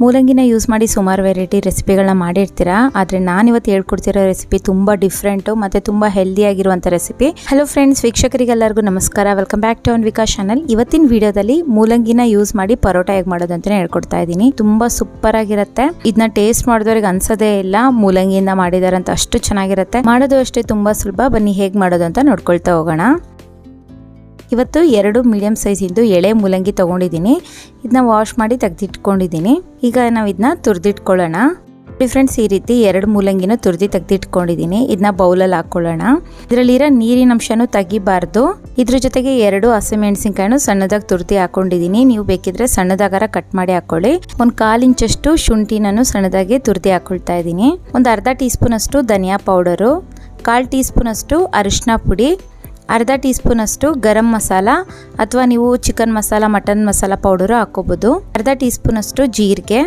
ಮೂಲಂಗಿನ use ಮಾಡಿ ಸುಮಾರು variety ರೆಸಿಪಿಗಳನ್ನ ಮಾಡಿರ್ತೀರಾ? ಆದರೆ ನಾನು ಇವತ್ತು ಹೇಳ್ಕೊಡ್ತಿರೋ ರೆಸಿಪಿ ತುಂಬ ಡಿಫ್ರೆಂಟು ಮತ್ತು ತುಂಬ ಹೆಲ್ದಿ ಆಗಿರುವಂಥ ರೆಸಿಪಿ ಹಲೋ ಫ್ರೆಂಡ್ಸ್ ವೀಕ್ಷಕರಿಗೆಲ್ಲರಿಗೂ ನಮಸ್ಕಾರ. ವೆಲ್ಕಮ್ ಬ್ಯಾಕ್ ಟು ಅನ್ ವಿಕಾಸ್ ಚಾನಲ್ ಇವತ್ತಿನ ವಿಡಿಯೋದಲ್ಲಿ ಮೂಲಂಗಿನ ಯೂಸ್ ಮಾಡಿ ಪರೋಟ ಹೇಗೆ ಮಾಡೋದು ಅಂತಲೇ ಹೇಳ್ಕೊಡ್ತಾ ಇದ್ದೀನಿ. ತುಂಬ ಸೂಪರ್ ಆಗಿರುತ್ತೆ. ಇದನ್ನ ಟೇಸ್ಟ್ ಮಾಡಿದವ್ರಿಗೆ ಅನ್ಸೋದೇ ಇಲ್ಲ. ಮೂಲಂಗಿಯಿಂದ ಮಾಡಿದಾರಂತ ಅಷ್ಟು ಚೆನ್ನಾಗಿರುತ್ತೆ. ಮಾಡೋದು ಅಷ್ಟೇ ತುಂಬ ಸುಲಭ. ಬನ್ನಿ ಹೇಗೆ ಮಾಡೋದು ಅಂತ ನೋಡ್ಕೊಳ್ತಾ ಹೋಗೋಣ. ಇವತ್ತು ಎರಡು ಮೀಡಿಯಮ್ ಸೈಜಿಂದು ಎಳೆ ಮೂಲಂಗಿ ತೊಗೊಂಡಿದ್ದೀನಿ. ಇದನ್ನ ವಾಶ್ ಮಾಡಿ ತೆಗೆದಿಟ್ಕೊಂಡಿದ್ದೀನಿ. ಈಗ ನಾವು ಇದನ್ನ ತುರಿದಿಟ್ಕೊಳ್ಳೋಣ. ಫ್ರೆಂಡ್ಸ್ ಈ ರೀತಿ ಎರಡು ಮೂಲಂಗಿನ ತುರಿದು ತೆಗೆದಿಟ್ಕೊಂಡಿದ್ದೀನಿ. ಇದನ್ನ ಬೌಲಲ್ಲಿ ಹಾಕ್ಕೊಳ್ಳೋಣ ಇದರಲ್ಲಿರೋ ನೀರಿನ ಅಂಶನೂ ತೆಗಿಬಾರ್ದು. ಇದ್ರ ಜೊತೆಗೆ ಎರಡು ಹಸಿಮೆಣಸಿನ್ಕಾಯಿನೂ ಸಣ್ಣದಾಗಿ ತುರ್ತಿ ಹಾಕೊಂಡಿದ್ದೀನಿ. ನೀವು ಬೇಕಿದ್ರೆ ಸಣ್ಣದಾಗಾರ ಕಟ್ ಮಾಡಿ ಹಾಕೊಳ್ಳಿ. ಒಂದು ಕಾಲು ಇಂಚಷ್ಟು ಶುಂಠಿನೂ ಸಣ್ಣದಾಗಿ ತುರ್ದಿ ಹಾಕೊಳ್ತಾ ಇದ್ದೀನಿ. ಒಂದು ಅರ್ಧ ಟೀ ಸ್ಪೂನಷ್ಟು ಧನಿಯಾ ಪೌಡರು ಕಾಲು ಟೀ ಸ್ಪೂನಷ್ಟು ಅರಿಶಿನ ಪುಡಿ. ಅರ್ಧ ಟೀ ಸ್ಪೂನಷ್ಟು ಗರಂ ಮಸಾಲ ಅಥವಾ ನೀವು chicken masala, mutton masala powder ಹಾಕೋಬೋದು ಅರ್ಧ ಟೀ ಸ್ಪೂನಷ್ಟು ಜೀರಿಗೆ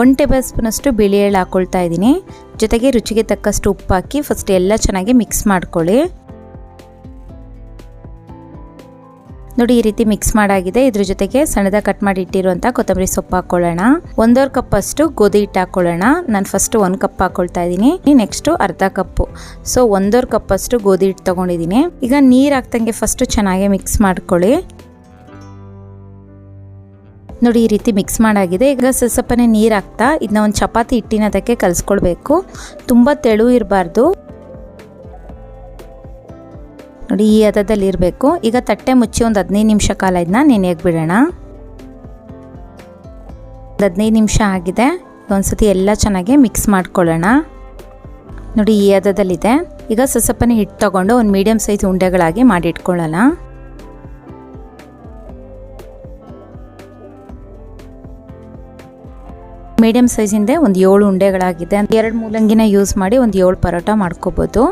ಒನ್ ಟೇಬಲ್ ಸ್ಪೂನಷ್ಟು ಬಿಳಿ ಎಳ್ಳು ಹಾಕ್ಕೊಳ್ತಾ ಇದ್ದೀನಿ. ಜೊತೆಗೆ ರುಚಿಗೆ ತಕ್ಕಷ್ಟು ಉಪ್ಪು ಹಾಕಿ ಫಸ್ಟ್ ಎಲ್ಲ ಚೆನ್ನಾಗಿ ಮಿಕ್ಸ್ ಮಾಡ್ಕೊಳ್ಳಿ. ನೋಡಿ, ಈ ರೀತಿ ಮಿಕ್ಸ್ ಮಾಡಾಗಿದೆ. ಇದ್ರ ಜೊತೆಗೆ ಸಣ್ಣದ ಕಟ್ ಮಾಡಿ ಇಟ್ಟಿರುವಂಥ ಕೊತ್ತಂಬರಿ ಸೊಪ್ಪು ಹಾಕೊಳ್ಳೋಣ. ಒಂದೂವರೆ ಕಪ್ ಅಷ್ಟು ಗೋಧಿ ಹಿಟ್ಟು ಹಾಕೊಳ್ಳೋಣ. ನಾನು ಫಸ್ಟ್ ಒಂದು ಕಪ್ ಹಾಕೊಳ್ತಾ ಇದ್ದೀನಿ. ನೆಕ್ಸ್ಟ್ ಅರ್ಧ ಕಪ್ಪು. ಸೊ ಒಂದೂವರೆ ಕಪ್ ಅಷ್ಟು ಗೋಧಿ ಹಿಟ್ಟು ತಗೊಂಡಿದ್ದೀನಿ. ಈಗ ನೀರು ಹಾಕ್ದಂಗೆ ಫಸ್ಟ್ ಚೆನ್ನಾಗಿ ಮಿಕ್ಸ್ ಮಾಡ್ಕೊಳ್ಳಿ. ನೋಡಿ, ಈ ರೀತಿ ಮಿಕ್ಸ್ ಮಾಡಾಗಿದೆ. ಈಗ ಸಸಪ್ಪನೆ ನೀರು ಹಾಕ್ತಾ ಇದನ್ನ ಒಂದು ಚಪಾತಿ ಹಿಟ್ಟಿನ ಅದಕ್ಕೆ ಕಲಿಸ್ಕೊಳ್ಬೇಕು. ತುಂಬ ತೆಳು ಇರಬಾರ್ದು. ನೋಡಿ, ಈ ಹದದಲ್ಲಿ ಇರಬೇಕು ಈಗ ತಟ್ಟೆ ಮುಚ್ಚಿ ಒಂದು ಹದಿನೈದು ನಿಮಿಷ ಕಾಲ ಇದನ್ನ ನೆನೆಯಕ್ಕೆ ಬಿಡೋಣ ಒಂದು ಹದಿನೈದು ನಿಮಿಷ ಆಗಿದೆ. ಒಂದ್ಸತಿ ಎಲ್ಲ ಚೆನ್ನಾಗಿ ಮಿಕ್ಸ್ ಮಾಡ್ಕೊಳ್ಳೋಣ. ನೋಡಿ, ಈ ಹದದಲ್ಲಿದೆ. ಈಗ ಸಸಪ್ಪನೆ ಹಿಟ್ಟು ತಗೊಂಡು ಒಂದು ಮೀಡಿಯಮ್ ಸೈಜ್ ಉಂಡೆಗಳಾಗಿ ಮಾಡಿಟ್ಕೊಳ್ಳೋಣ. ಮೀಡಿಯಮ್ ಸೈಜಿಂದ ಒಂದು ಏಳು ಉಂಡೆಗಳಾಗಿದೆ. ಎರಡು ಮೂಲಂಗಿನ ಯೂಸ್ ಮಾಡಿ ಒಂದು ಏಳು ಪರೋಟ ಮಾಡ್ಕೋಬೋದು.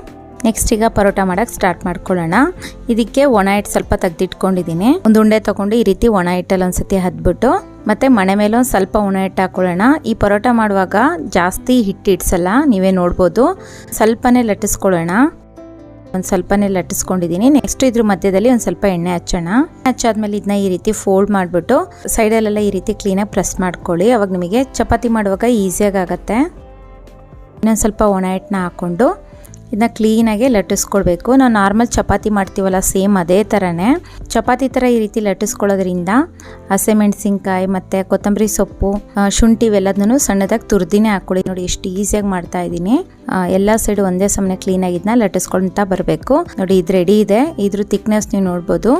ನೆಕ್ಸ್ಟ್ ಈಗ ಪರೋಟ ಮಾಡೋಕೆ ಸ್ಟಾರ್ಟ್ ಮಾಡ್ಕೊಳ್ಳೋಣ. ಇದಕ್ಕೆ ಒಣ ಹಿಟ್ಟು ಸ್ವಲ್ಪ ತೆಗೆದಿಟ್ಕೊಂಡಿದ್ದೀನಿ. ಒಂದು ಉಂಡೆ ತಗೊಂಡು ಈ ರೀತಿ ಒಣ ಹಿಟ್ಟಲ್ಲಿ ಒಂದ್ಸತಿ ಹದ್ಬಿಟ್ಟು, ಮತ್ತು ಮನೆ ಮೇಲೆ ಒಂದು ಸ್ವಲ್ಪ ಒಣ ಹಿಟ್ಟು ಹಾಕೊಳ್ಳೋಣ. ಈ ಪರೋಟ ಮಾಡುವಾಗ ಜಾಸ್ತಿ ಹಿಟ್ಟು ಇಡ್ಸಲ್ಲ, ನೀವೇ ನೋಡ್ಬೋದು. ಸ್ವಲ್ಪನೇ ಲಟ್ಟಿಸ್ಕೊಳ್ಳೋಣ. ಒಂದು ಸ್ವಲ್ಪನೇ ಲಟ್ಟಿಸ್ಕೊಂಡಿದ್ದೀನಿ. ನೆಕ್ಸ್ಟ್ ಇದ್ರ ಮಧ್ಯದಲ್ಲಿ ಒಂದು ಸ್ವಲ್ಪ ಎಣ್ಣೆ ಹಚ್ಚೋಣ. ಹಚ್ಚಾದ್ಮೇಲೆ ಇದನ್ನ ಈ ರೀತಿ ಫೋಲ್ಡ್ ಮಾಡಿಬಿಟ್ಟು, ಸೈಡಲ್ಲೆಲ್ಲ ಈ ರೀತಿ ಕ್ಲೀನಾಗಿ ಪ್ರೆಸ್ ಮಾಡ್ಕೊಳ್ಳಿ. ಅವಾಗ ನಿಮಗೆ ಚಪಾತಿ ಮಾಡುವಾಗ ಈಸಿಯಾಗಿ ಆಗುತ್ತೆ. ಇನ್ನೊಂದು ಸ್ವಲ್ಪ ಒಣ ಹಿಟ್ಟನ್ನ ಹಾಕ್ಕೊಂಡು ಇದನ್ನ ಕ್ಲೀನಾಗಿ ಲಟ್ಟಿಸ್ಕೊಳ್ಬೇಕು. ನಾವು ನಾರ್ಮಲ್ ಚಪಾತಿ ಮಾಡ್ತೀವಲ್ಲ ಸೇಮ್ ಅದೇ ಥರನೇ ಚಪಾತಿ ಥರ ಈ ರೀತಿ ಲಟ್ಟಿಸ್ಕೊಳ್ಳೋದ್ರಿಂದ ಹಸಿಮೆಣಸಿನ್ಕಾಯಿ ಮತ್ತು ಕೊತ್ತಂಬರಿ ಸೊಪ್ಪು ಶುಂಠಿ ಇವೆಲ್ಲದನ್ನು ಸಣ್ಣದಾಗಿ ತುರ್ದಿನೇ ಹಾಕ್ಕೊಳ್ಳಿ. ನೋಡಿ ಎಷ್ಟು ಈಸಿಯಾಗಿ ಮಾಡ್ತಾ ಇದ್ದೀನಿ. ಎಲ್ಲ ಸೈಡ್ ಒಂದೇ ಸಮನೆ ಕ್ಲೀನಾಗಿ ಇದನ್ನ ಲಟ್ಟಿಸ್ಕೊಳ್ತಾ ಬರಬೇಕು. ನೋಡಿ ಇದು ರೆಡಿ ಇದೆ. ಇದ್ರ ಥಿಕ್ನೆಸ್ ನೀವು ನೋಡ್ಬೋದು.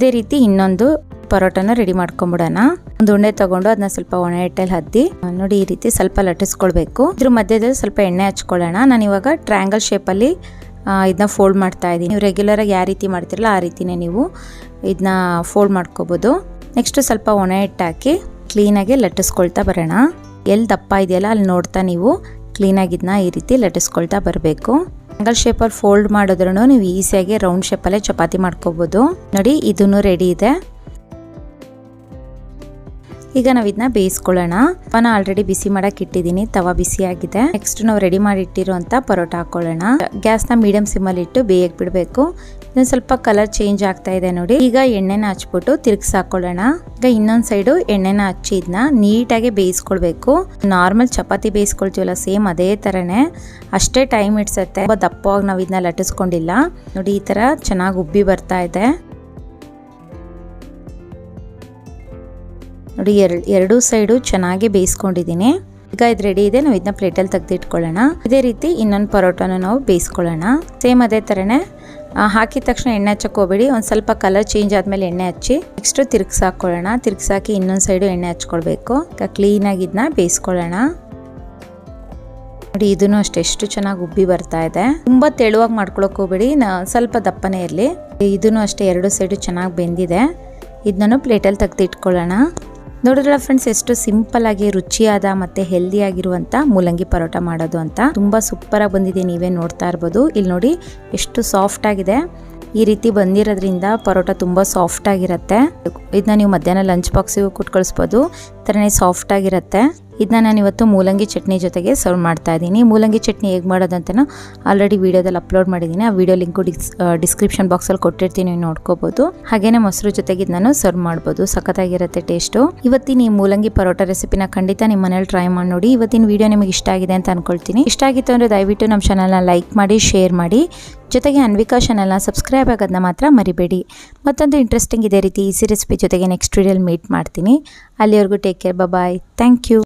ಇದೇ ರೀತಿ ಇನ್ನೊಂದು ಪರೋಟನ ರೆಡಿ ಮಾಡ್ಕೊಂಡ್ಬಿಡೋಣ ಒಂದು ಉಂಡೆ ತಗೊಂಡು ಅದನ್ನ ಸ್ವಲ್ಪ ಒಣ ಹಿಟ್ಟಲ್ಲಿ ಹದ್ದಿ ನೋಡಿ ಈ ರೀತಿ ಸ್ವಲ್ಪ ಲಟ್ಟಿಸ್ಕೊಳ್ಬೇಕು. ಇದ್ರ ಮಧ್ಯದಲ್ಲಿ ಸ್ವಲ್ಪ ಎಣ್ಣೆ ಹಚ್ಕೊಳ್ಳೋಣ. ನಾನು ಇವಾಗ ಟ್ರ್ಯಾಂಗಲ್ ಶೇಪಲ್ಲಿ ಇದನ್ನ ಫೋಲ್ಡ್ ಮಾಡ್ತಾ ಇದ್ದೀನಿ. ನೀವು ರೆಗ್ಯುಲರಾಗಿ ಯಾವ ರೀತಿ ಮಾಡ್ತಿರಲ್ಲ ಆ ರೀತಿನೇ ನೀವು ಇದನ್ನ ಫೋಲ್ಡ್ ಮಾಡ್ಕೋಬೋದು. ನೆಕ್ಸ್ಟ್ ಸ್ವಲ್ಪ ಒಣ ಹಿಟ್ಟು ಹಾಕಿ ಕ್ಲೀನಾಗಿ ಲಟ್ಟಿಸ್ಕೊಳ್ತಾ ಬರೋಣ. ಎಲ್ಲಿ ದಪ್ಪ ಇದೆಯಲ್ಲ ಅಲ್ಲಿ ನೋಡ್ತಾ ನೀವು ಕ್ಲೀನಾಗಿ ಇದನ್ನ ಈ ರೀತಿ ಲಟ್ಟಿಸ್ಕೊಳ್ತಾ ಬರಬೇಕು. ಟ್ರ್ಯಾಂಗಲ್ ಶೇಪಲ್ಲಿ ಫೋಲ್ಡ್ ಮಾಡಿದ್ರೂ ನೀವು ಈಸಿಯಾಗಿ ರೌಂಡ್ ಶೇಪಲ್ಲೇ ಚಪಾತಿ ಮಾಡ್ಕೋಬೋದು. ನೋಡಿ ಇದನ್ನು ರೆಡಿ ಇದೆ. ಈಗ ನಾವು ಇದನ್ನ ಬೇಯಿಸ್ಕೊಳ್ಳೋಣ. ತವನ ಆಲ್ರೆಡಿ ಬಿಸಿ ಮಾಡಕ್ಕೆ ಇಟ್ಟಿದ್ದೀನಿ, ತವ ಬಿಸಿ ನೆಕ್ಸ್ಟ್ ನಾವು ರೆಡಿ ಮಾಡಿ ಇಟ್ಟಿರುವಂತ ಪರೋಟ ಹಾಕೊಳ್ಳೋಣ. ಗ್ಯಾಸ್ನ ಮೀಡಿಯಂ ಸಿಮ್ಮಲ್ಲಿ ಇಟ್ಟು ಬೇಯಕ್ಕೆ ಬಿಡಬೇಕು. ಇದೊಂದು ಸ್ವಲ್ಪ ಕಲರ್ ಚೇಂಜ್ ಆಗ್ತಾ ಇದೆ ನೋಡಿ. ಈಗ ಎಣ್ಣೆನ ಹಚ್ಬಿಟ್ಟು ತಿರ್ಗಿಸ್ ಹಾಕೊಳ್ಳೋಣ ಈಗ ಇನ್ನೊಂದು ಸೈಡು ಎಣ್ಣೆನ ಹಚ್ಚಿ ಇದನ್ನ ನೀಟಾಗಿ ಬೇಯಿಸ್ಕೊಳ್ಬೇಕು. ನಾರ್ಮಲ್ ಚಪಾತಿ ಬೇಯಿಸ್ಕೊಳ್ತೀವಲ್ಲ ಸೇಮ್ ಅದೇ ಥರನೇ ಅಷ್ಟೇ ಟೈಮ್ ಇಡ್ಸತ್ತೆ. ತುಂಬ ದಪ್ಪವಾಗಿ ನಾವು ಇದನ್ನ ಲಟ್ಟಿಸ್ಕೊಂಡಿಲ್ಲ. ನೋಡಿ, ಈ ಥರ ಚೆನ್ನಾಗಿ ಉಬ್ಬಿ ಬರ್ತಾ ಇದೆ. ನೋಡಿ, ಎರಡು, ಎರಡೂ ಸೈಡು ಚೆನ್ನಾಗಿ ಬೇಯಿಸ್ಕೊಂಡಿದ್ದೀನಿ. ಈಗ ಇದು ರೆಡಿ ಇದೆ, ನಾವು ಇದನ್ನ ಪ್ಲೇಟಲ್ಲಿ ತೆಗೆದಿಟ್ಕೊಳ್ಳೋಣ. ಇದೇ ರೀತಿ ಇನ್ನೊಂದು ಪರೋಟಾನ ನಾವು ಬೇಯಿಸ್ಕೊಳ್ಳೋಣ. ಸೇಮ್ ಅದೇ ಥರನೇ ಹಾಕಿದ ತಕ್ಷಣ ಎಣ್ಣೆ ಹಚ್ಚಕ್ಕೆ ಹೋಗ್ಬೇಡಿ. ಒಂದು ಸ್ವಲ್ಪ ಕಲರ್ ಚೇಂಜ್ ಆದಮೇಲೆ ಎಣ್ಣೆ ಹಚ್ಚಿ ನೆಕ್ಸ್ಟು ತಿರ್ಗಿಸಿ ಹಾಕ್ಕೊಳ್ಳೋಣ ತಿರ್ಗಿಸಾಕಿ ಇನ್ನೊಂದು ಸೈಡು ಎಣ್ಣೆ ಹಚ್ಕೊಳ್ಬೇಕು. ಈಗ ಕ್ಲೀನಾಗಿ ಇದನ್ನ ಬೇಯಿಸ್ಕೊಳ್ಳೋಣ. ನೋಡಿ ಇದನ್ನು ಅಷ್ಟೆಷ್ಟು ಚೆನ್ನಾಗಿ ಉಬ್ಬಿ ಬರ್ತಾ ಇದೆ. ತುಂಬ ತೆಳುವಾಗಿ ಮಾಡ್ಕೊಳಕ್ ಹೋಗ್ಬೇಡಿ. ಸ್ವಲ್ಪ ದಪ್ಪನೇ ಇರಲಿ. ಇದನ್ನು ಅಷ್ಟೇ ಎರಡು ಸೈಡು ಚೆನ್ನಾಗಿ ಬೆಂದಿದೆ. ಇದನ್ನು ಪ್ಲೇಟಲ್ಲಿ ತೆಗೆದಿಟ್ಕೊಳ್ಳೋಣ. ನೋಡಿದ್ರ ಫ್ರೆಂಡ್ಸ್ ಎಷ್ಟು ಸಿಂಪಲ್ ಆಗಿ, ರುಚಿಯಾದ ಮತ್ತೆ ಹೆಲ್ದಿ ಆಗಿರುವಂತ ಮೂಲಂಗಿ ಪರೋಟ ಮಾಡೋದು ಅಂತ. ತುಂಬಾ ಸೂಪರ್ ಆಗಿ ಬಂದಿದೆ, ನೀವೇ ನೋಡ್ತಾ ಇರ್ಬೋದು. ಇಲ್ಲಿ ನೋಡಿ, ಎಷ್ಟು ಸಾಫ್ಟ್ ಆಗಿದೆ. ಈ ರೀತಿ ಬಂದಿರೋದ್ರಿಂದ ಪರೋಟ ತುಂಬಾ ಸಾಫ್ಟ್ ಆಗಿರುತ್ತೆ. ಇದನ್ನ ನೀವು ಮಧ್ಯಾಹ್ನ ಲಂಚ್ ಬಾಕ್ಸಿಗೂ ಕೊಟ್ಟು ತರನೇ ಸಾಫ್ಟ್ ಆಗಿರುತ್ತೆ. ಇದನ್ನ ನಾನು ಇವತ್ತು ಮೂಲಂಗಿ ಚಟ್ನಿ ಜೊತೆಗೆ ಸರ್ವ್ ಮಾಡ್ತಾ ಇದ್ದೀನಿ. ಮೂಲಂಗಿ ಚಟ್ನಿ ಹೇಗೆ ಮಾಡೋದಂತ ಆಲ್ರೆಡಿ ವೀಡಿಯೋದಲ್ಲಿ ಅಪ್ಲೋಡ್ ಮಾಡಿದ್ದೀನಿ. ಆ ವಿಡಿಯೋ ಲಿಂಕು ಡಿಸ್ ಡಿಸ್ಕ್ರಿಪ್ಷನ್ ಬಾಕ್ಸಲ್ಲಿ ಕೊಟ್ಟಿರ್ತೀನಿ ನೋಡ್ಕೋಬೋದು. ಹಾಗೇನೇ ಮೊಸರು ಜೊತೆಗೆ ಇದನ್ನು ಸರ್ವ್ ಮಾಡ್ಬೋದು. ಸಖತ್ತಾಗಿರುತ್ತೆ ಟೇಸ್ಟು ಇವತ್ತಿನ ಈ ಮೂಲಂಗಿ ಪರೋಟ ರೆಸಿಪಿನ ಖಂಡಿತ ನಿಮ್ಮ ಮನೇಲಿ ಟ್ರೈ ಮಾಡಿ ನೋಡಿ. ಇವತ್ತಿನ ವಿಡಿಯೋ ನಿಮಗೆ ಇಷ್ಟ ಆಗಿದೆ ಅಂತ ಅನ್ಕೊಳ್ತೀನಿ. ಇಷ್ಟ ಆಗಿತ್ತು ಅಂದರೆ ದಯವಿಟ್ಟು ನಮ್ಮ ಚಾನಲ್ನ ಲೈಕ್ ಮಾಡಿ ಶೇರ್ ಮಾಡಿ. ಜೊತೆಗೆ ಅನ್ವಿಕಾ ಚಾನಲ್ನ ಸಬ್ಸ್ಕ್ರೈಬ್ ಆಗೋದನ್ನ ಮಾತ್ರ ಮರಿಬೇಡಿ. ಮತ್ತೊಂದು ಇಂಟ್ರೆಸ್ಟಿಂಗ್ ಇದೇ ರೀತಿ ಈಸಿ ರೆಸಿಪಿ ಜೊತೆಗೆ ನೆಕ್ಸ್ಟ್ ವಿಡಿಯೋಲಿ ಮೀಟ್ ಮಾಡ್ತೀನಿ. ಅಲ್ಲಿವರೆಗೂ take care bye thank you